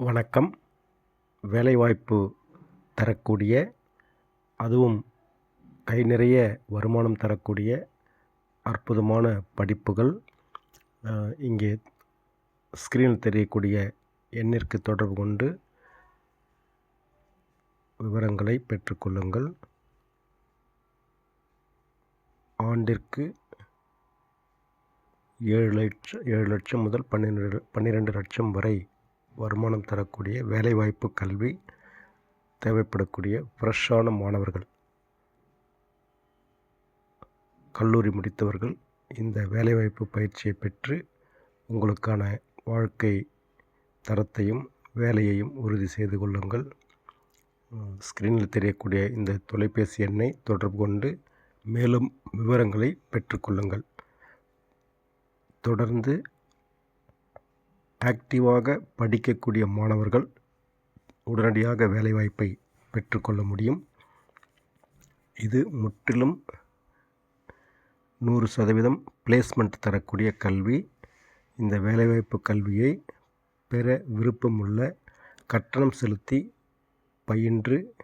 வணக்கம். வேலைவாய்ப்பு தரக்கூடிய அதுவும் கை நிறைய வருமானம் தரக்கூடிய அற்புதமான படிப்புகள் இங்கே ஸ்க்ரீனில் தெரியக்கூடிய எண்ணிற்கு தொடர்பு கொண்டு விவரங்களை பெற்றுக்கொள்ளுங்கள் ஆண்டிற்கு ஏழு லட்சம் ஏழு லட்சம் முதல் பன்னிரெண்டு பன்னிரெண்டு லட்சம் வரை வருமானம் தரக்கூடிய வேலைவாய்ப்பு கல்வி தேவைப்படக்கூடிய ஃப்ரெஷ்ஷான மாணவர்கள். கல்லூரி முடித்தவர்கள் இந்த வேலைவாய்ப்பு பயிற்சியை பெற்று உங்களுக்கான வாழ்க்கை தரத்தையும் வேலையையும் உறுதி செய்து கொள்ளுங்கள். ஸ்க்ரீனில் தெரியக்கூடிய இந்த தொலைபேசி எண்ணை தொடர்பு கொண்டு மேலும் விவரங்களை பெற்றுக்கொள்ளுங்கள் தொடர்ந்து ஆக்டிவாக படிக்கக்கூடிய மாணவர்கள் உடனடியாக வேலைவாய்ப்பை பெற்றுக்கொள்ள முடியும். இது முற்றிலும் நூறு சதவீதம் பிளேஸ்மெண்ட் தரக்கூடிய கல்வி. இந்த வேலைவாய்ப்பு கல்வியை பெற விருப்பமுள்ள கட்டணம் செலுத்தி பயின்று